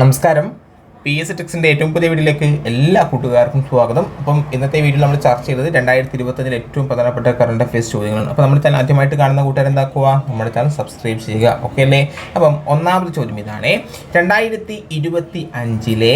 നമസ്കാരം. P S ടെക്സിന്റെ ഏറ്റവും പുതിയ വീഡിയോയിലേക്ക് എല്ലാ കൂട്ടുകാർക്കും സ്വാഗതം. അപ്പം ഇന്നത്തെ വീഡിയോ നമ്മൾ ചർച്ച ചെയ്തത് രണ്ടായിരത്തി ഇരുപത്തഞ്ചിൽ ഏറ്റവും പ്രധാനപ്പെട്ട കറണ്ട് അഫയേഴ്സ് ചോദ്യങ്ങളാണ്. അപ്പോൾ നമ്മുടെ ചാനൽ ആദ്യമായിട്ട് കാണുന്ന കൂട്ടുകാർ എന്താക്കുക? നമ്മുടെ ചാനൽ സബ്സ്ക്രൈബ് ചെയ്യുക. ഓക്കെ അല്ലേ? അപ്പം ഒന്നാമത് ചോദ്യം ഇതാണ്. രണ്ടായിരത്തി ഇരുപത്തി അഞ്ചിലെ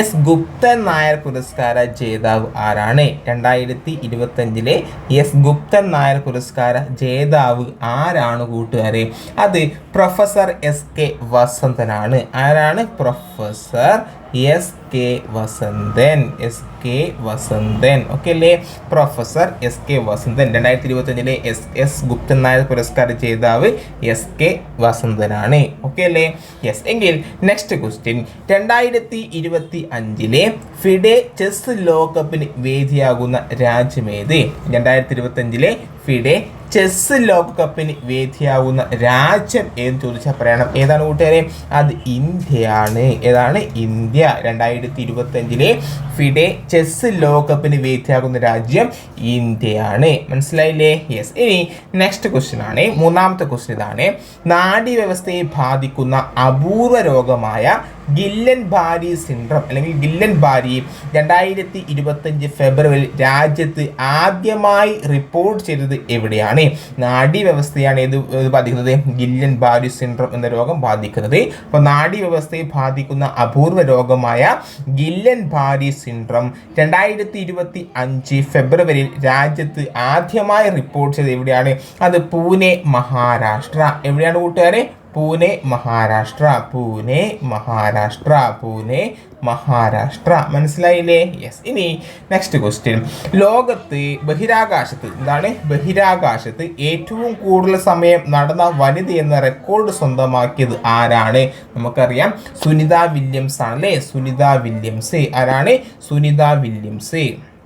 എസ് ഗുപ്തൻ നായർ പുരസ്കാര ജേതാവ് ആരാണ്? രണ്ടായിരത്തി ഇരുപത്തഞ്ചിലെ എസ് ഗുപ്തൻ നായർ പുരസ്കാര ജേതാവ് ആരാണ് കൂട്ടുകാരെ? അത് പ്രൊഫസർ എസ് കെ വസന്തനാണ്. ആരാണ്? Professor S K Vasanthan S K Vasanthan okay അല്ലേ പ്രൊഫസർ എസ് കെ വസന്തൻ രണ്ടായിരത്തി ഇരുപത്തഞ്ചിലെ എസ് എസ് ഗുപ്തൻ നായർ പുരസ്കാര ജേതാവ് എസ് കെ വസന്തനാണ് ഓക്കെ അല്ലേ യെസ് എങ്കിൽ നെക്സ്റ്റ് ക്വസ്റ്റ്യൻ രണ്ടായിരത്തി ഇരുപത്തി അഞ്ചിലെ ഫിഡെ ചെസ് ലോകകപ്പിന് വേദിയാകുന്ന രാജ്യമേത്? രണ്ടായിരത്തി ഇരുപത്തി അഞ്ചിലെ ഫിഡെ ചെസ് ലോകകപ്പിന് വേദിയാകുന്ന രാജ്യം എന്ന് ചോദിച്ചാൽ പറയണം. ഏതാണ് കൂട്ടുകാരെ? അത് ഇന്ത്യയാണ്. ഏതാണ്? ഇന്ത്യ. രണ്ടായിരത്തി ഇരുപത്തി അഞ്ചിലെ ഫിഡെ ചെസ് ലോകകപ്പിന് വേദിയാകുന്ന രാജ്യം ഇന്ത്യയാണ്. മനസ്സിലായില്ലേ? യെസ് ഇനി നെക്സ്റ്റ് ക്വസ്റ്റ്യൻ ആണ്. മൂന്നാമത്തെ ക്വസ്റ്റ്യൻ ഇതാണ്. നാഡീവ്യവസ്ഥയെ ബാധിക്കുന്ന അപൂർവ രോഗമായ ഗില്ലൻ ബാരി സിൻഡ്രം അല്ലെങ്കിൽ ഗില്ലൻ ബാരി രണ്ടായിരത്തി ഇരുപത്തഞ്ച് ഫെബ്രുവരി രാജ്യത്ത് ആദ്യമായി റിപ്പോർട്ട് ചെയ്തത് എവിടെയാണ്? നാഡി വ്യവസ്ഥയാണ് ഇത് ബാധിക്കുന്നത്. ഗില്ലൻ ബാരി സിൻഡ്രം എന്ന രോഗം ബാധിക്കുന്നത്. അപ്പോൾ നാഡി വ്യവസ്ഥയെ ബാധിക്കുന്ന അപൂർവ രോഗമായ ഗില്ലൻ ബാരി സിൻഡ്രം രണ്ടായിരത്തി ഇരുപത്തി അഞ്ച് ഫെബ്രുവരിയിൽ രാജ്യത്ത് ആദ്യമായി റിപ്പോർട്ട് ചെയ്തത് എവിടെയാണ്? അത് പൂനെ മഹാരാഷ്ട്ര. എവിടെയാണ് കൂട്ടുകാരെ? പൂനെ മഹാരാഷ്ട്ര പൂനെ മഹാരാഷ്ട്ര പൂനെ മഹാരാഷ്ട്ര. മനസ്സിലായില്ലേ? യെസ് ഇനി നെക്സ്റ്റ് ക്വസ്റ്റ്യൻ ലോകത്ത് ബഹിരാകാശത്ത് എന്താണ് ബഹിരാകാശത്ത് ഏറ്റവും കൂടുതൽ സമയം നടന്ന വനിത എന്ന റെക്കോർഡ് സ്വന്തമാക്കിയത് ആരാണ്? നമുക്കറിയാം. സുനിത വില്യംസ് ആണ് അല്ലേ? സുനിത വില്യംസ്. ആരാണ്? Sunita Williams.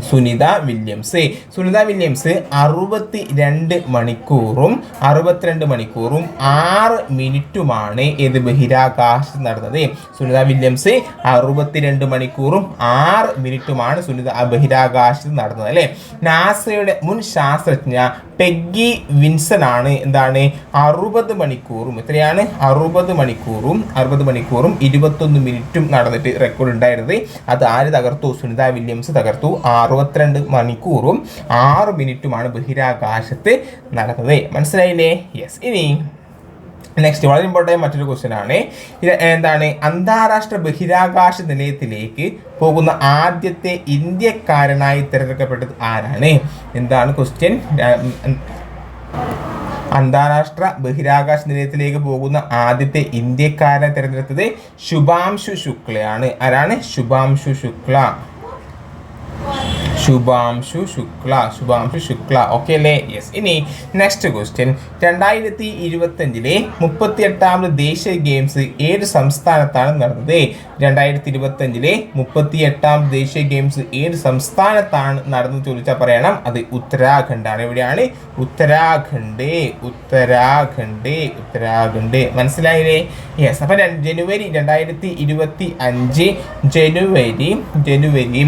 Sunita Williams. Sunita Williams അറുപത്തി രണ്ട് മണിക്കൂറും അറുപത്തിരണ്ട് മണിക്കൂറും ആറ് മിനിറ്റുമാണ് ഏത് ബഹിരാകാശത്ത് നടന്നത്. സുനിത വില്യംസ് അറുപത്തിരണ്ട് മണിക്കൂറും ആറ് മിനിറ്റുമാണ് സുനിത ബഹിരാകാശത്ത് നടന്നത് അല്ലേ? നാസയുടെ മുൻ ശാസ്ത്രജ്ഞ പെഗ്ഗി വിൻസൺ ആണ് എന്താണ്? അറുപത് മണിക്കൂറും എത്രയാണ്? അറുപത് മണിക്കൂറും അറുപത് മണിക്കൂറും ഇരുപത്തൊന്ന് മിനിറ്റും നടന്നിട്ട് റെക്കോർഡ് ഉണ്ടായിരുന്നത്. അത് ആര് തകർത്തു? സുനിത വില്യംസ് തകർത്തു. അറുപത്തിരണ്ട് മണിക്കൂറും ആറ് മിനിറ്റുമാണ് ബഹിരാകാശത്ത് നടന്നത്. മനസ്സിലായില്ലേ? യെസ് ഇനി നെക്സ്റ്റ് വളരെ ഇമ്പോർട്ടന്റ് മറ്റൊരു ക്വസ്റ്റ്യൻ ആണ്. എന്താണ്? അന്താരാഷ്ട്ര ബഹിരാകാശ നിലയത്തിലേക്ക് പോകുന്ന ആദ്യത്തെ ഇന്ത്യക്കാരനായി തിരഞ്ഞെടുക്കപ്പെട്ടത് ആരാണ്? എന്താണ് ക്വസ്റ്റ്യൻ അന്താരാഷ്ട്ര ബഹിരാകാശ നിലയത്തിലേക്ക് പോകുന്ന ആദ്യത്തെ ഇന്ത്യക്കാരനെ തിരഞ്ഞെടുത്തത് ശുഭാംശു ശുക്ലയാണ്. ആരാണ്? ശുഭാംശു ശുക്ല. ശുഭാംശു ശുക്ല ശുഭാംശു ശുക്ല. ഓക്കെ അല്ലേ? യെസ് ഇനി നെക്സ്റ്റ് ക്വസ്റ്റ്യൻ രണ്ടായിരത്തി ഇരുപത്തഞ്ചിലെ മുപ്പത്തി എട്ടാമത് ദേശീയ ഗെയിംസ് ഏത് സംസ്ഥാനത്താണ് നടന്നത്? രണ്ടായിരത്തി ഇരുപത്തഞ്ചിലെ എട്ടാമത് ദേശീയ ഗെയിംസ് ഏത് സംസ്ഥാനത്താണ് നടന്നത് ചോദിച്ചാൽ പറയണം. അത് ഉത്തരാഖണ്ഡ് ആണ് എവിടെയാണ്? ഉത്തരാഖണ്ഡ് ഉത്തരാഖണ്ഡ് ഉത്തരാഖണ്ഡ്. മനസ്സിലായില്ലേ? യെസ് അപ്പം ജനുവരി രണ്ടായിരത്തി ഇരുപത്തി അഞ്ച് ജനുവരി ജനുവരി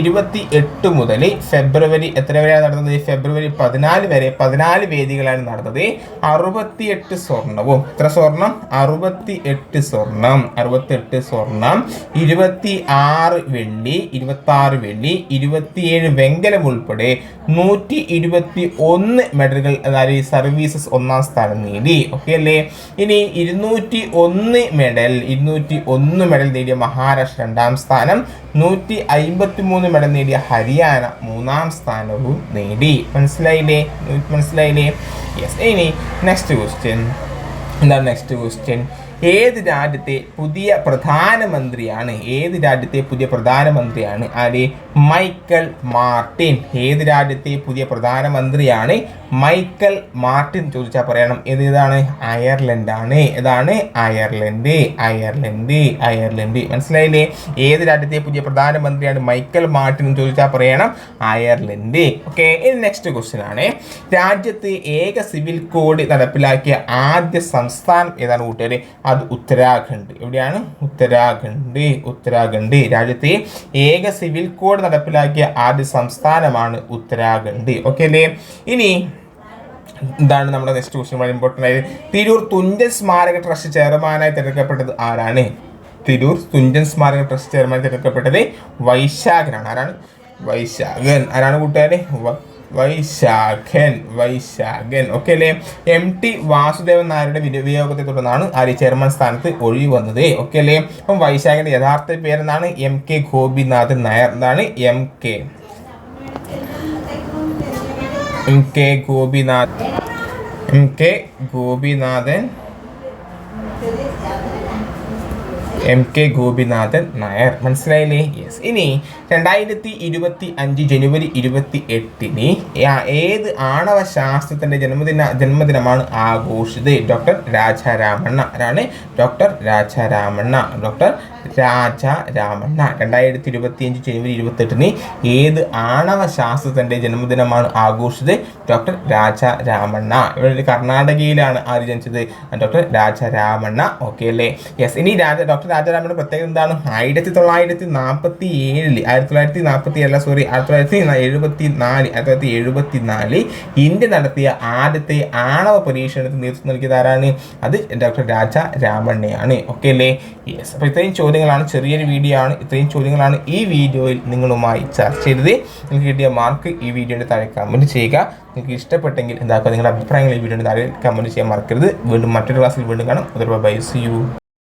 ഇരുപത്തി എട്ട് മുതൽ ഫെബ്രുവരി എത്ര വരെയാണ് നടന്നത്? ഫെബ്രുവരി പതിനാല് വരെ പതിനാല് വേദികളാണ് നടന്നത്. അറുപത്തിയെട്ട് സ്വർണവും. എത്ര സ്വർണം? അറുപത്തി എട്ട് സ്വർണം. അറുപത്തെട്ട് സ്വർണം. ഇരുപത്തി ആറ് വെള്ളി ഇരുപത്തി ആറ് വെള്ളി ഇരുപത്തിയേഴ് വെങ്കലം ഉൾപ്പെടെ നൂറ്റി ഇരുപത്തി ഒന്ന് മെഡലുകൾ അതായത് സർവീസസ് ഒന്നാം സ്ഥാനം നേടി. ഓക്കെ അല്ലേ? ഇനി ഇരുന്നൂറ്റി ഒന്ന് മെഡൽ ഇരുന്നൂറ്റി ഒന്ന് മെഡൽ നേടിയ മഹാരാഷ്ട്ര രണ്ടാം സ്ഥാനം നൂറ്റി അയിമ്പത്തി മൂന്ന് മെഡൽ നേടിയ ഹരിയാന മൂന്നാം സ്ഥാനവും നേടി. മനസ്സിലായില്ലേ? മനസ്സിലായില്ലേ? യെസ് ഇനി നെക്സ്റ്റ് ക്വസ്റ്റ്യൻ എന്താണ് നെക്സ്റ്റ് ക്വസ്റ്റ്യൻ ഏത് രാജ്യത്തെ പുതിയ പ്രധാനമന്ത്രിയാണ്? ഏത് രാജ്യത്തെ പുതിയ പ്രധാനമന്ത്രിയാണ്? ആര്? Michael Martin. ഏത് രാജ്യത്തെ പുതിയ പ്രധാനമന്ത്രിയാണ് മൈക്കൽ മാർട്ടിൻ ചോദിച്ചാൽ പറയണം. ഏത് ഇതാണ്? അയർലൻഡ് ആണ് ഏതാണ്? അയർലൻഡ്. അയർലൻഡ്. അയർലൻഡ്. മനസ്സിലായില്ലേ? ഏത് രാജ്യത്തെ പുതിയ പ്രധാനമന്ത്രിയാണ് മൈക്കൽ മാർട്ടിൻ ചോദിച്ചാൽ പറയണം? അയർലൻഡ്. ഓക്കെ ഇനി നെക്സ്റ്റ് ക്വസ്റ്റ്യൻ ആണ്. രാജ്യത്ത് ഏക സിവിൽ കോഡ് നടപ്പിലാക്കിയ ആദ്യ സംസ്ഥാനം ഏതാണ് കൂട്ടുകാർ അത് ഉത്തരാഖണ്ഡ്. എവിടെയാണ്? ഉത്തരാഖണ്ഡ് ഉത്തരാഖണ്ഡ്. രാജ്യത്തെ ഏക സിവിൽ കോഡ് നടപ്പിലാക്കിയ ആദ്യ സംസ്ഥാനമാണ് ഉത്തരാഖണ്ഡ്. ഓക്കെ അല്ലേ? ഇനി ഇതാണ് നമ്മുടെ നെക്സ്റ്റ് ക്വസ്റ്റ്യൻ വളരെ ഇമ്പോർട്ടന്റ് ആയത് തിരൂർ തുഞ്ചൻ സ്മാരക ട്രസ്റ്റ് ചെയർമാനായി തിരഞ്ഞെടുക്കപ്പെട്ടത് ആരാണ്? തിരൂർ തുഞ്ചൻ സ്മാരക ട്രസ്റ്റ് ചെയർമാനായി തിരഞ്ഞെടുക്കപ്പെട്ടത് വൈശാഖനാണ്. ആരാണ്? വൈശാഖൻ. ആരാണ് കൂട്ടുകാരെ? വൈശാഖൻ വൈശാഖൻ. ഓക്കെ അല്ലേ? എം ടി വാസുദേവൻ നായരുടെ വിനിയോഗത്തെ തുടർന്നാണ് ആര് ചെയർമാൻ സ്ഥാനത്ത് ഒഴിവ് വന്നത്. ഓക്കെ അല്ലേ? അപ്പം വൈശാഖന്റെ യഥാർത്ഥ പേരെന്താണ്? M K Gopinathan Nair. എന്നാണ് M K M K Gopinath M K Gopinathan. M K Gopinathan Nair. മനസ്സിലായില്ലേ? യെസ് ഇനി രണ്ടായിരത്തി ഇരുപത്തി അഞ്ച് ജനുവരി ഇരുപത്തി എട്ടിന് ഏത് ആണവ ശാസ്ത്രത്തിന്റെ ജന്മദിന ജന്മദിനമാണ് ആഘോഷിച്ചത്? ഡോക്ടർ രാജാരാമണ്ണ. ആരാണ്? ഡോക്ടർ രാജാരാമണ്ണ. ഡോക്ടർ രാജാരാമണ്ണ രണ്ടായിരത്തി ഇരുപത്തി അഞ്ച് ജനുവരി ഇരുപത്തെട്ടിന് ഏത് ആണവ ശാസ്ത്രത്തിന്റെ ജന്മദിനമാണ് ആഘോഷിച്ചത്? ഡോക്ടർ രാജ രാമണ്ണ. ഇവിടെ കർണാടകയിലാണ് ആര് ജനിച്ചത്? ഡോക്ടർ രാജ രാമണ്ണ. ഓക്കെ അല്ലേ? യെസ് ഇനി രാജ ഡോക്ടർ രാജാരാമന്റെ പ്രത്യേകത എന്താണ്? ആയിരത്തി തൊള്ളായിരത്തി നാൽപ്പത്തി ഏഴിൽ ആയിരത്തി തൊള്ളായിരത്തി നാൽപ്പത്തി അല്ല സോറി ആയിരത്തി തൊള്ളായിരത്തി എഴുപത്തി നാല് ആയിരത്തി തൊള്ളായിരത്തി എഴുപത്തി നാല് ഇന്ത്യ നടത്തിയ ആദ്യത്തെ ആണവ പരീക്ഷണത്തിന് നേതൃത്വം നൽകിയത് ആരാണ്? അത് ഡോക്ടർ രാജ രാമണ്ണയാണ്. ഓക്കെ അല്ലേ? യെസ് അപ്പോൾ ഇത്രയും ചോദ്യങ്ങളാണ് ചെറിയൊരു വീഡിയോ ആണ്. ഇത്രയും ചോദ്യങ്ങളാണ് ഈ വീഡിയോയിൽ നിങ്ങളുമായി ചർച്ച ചെയ്തത്. നിങ്ങൾക്ക് കിട്ടിയ മാർക്ക് ഈ വീഡിയോയുടെ താഴെ കമന്റ് ചെയ്യുക. നിങ്ങൾക്ക് ഇഷ്ടപ്പെട്ടെങ്കിൽ എന്താക്കുക? നിങ്ങളുടെ അഭിപ്രായങ്ങൾ ഈ വീഡിയോയുടെ താഴെ കമന്റ് ചെയ്യാൻ മറക്കരുത്. വീണ്ടും മറ്റൊരു ക്ലാസ്സിൽ വീണ്ടും കാണാം. അതൊരു ബൈ സി യു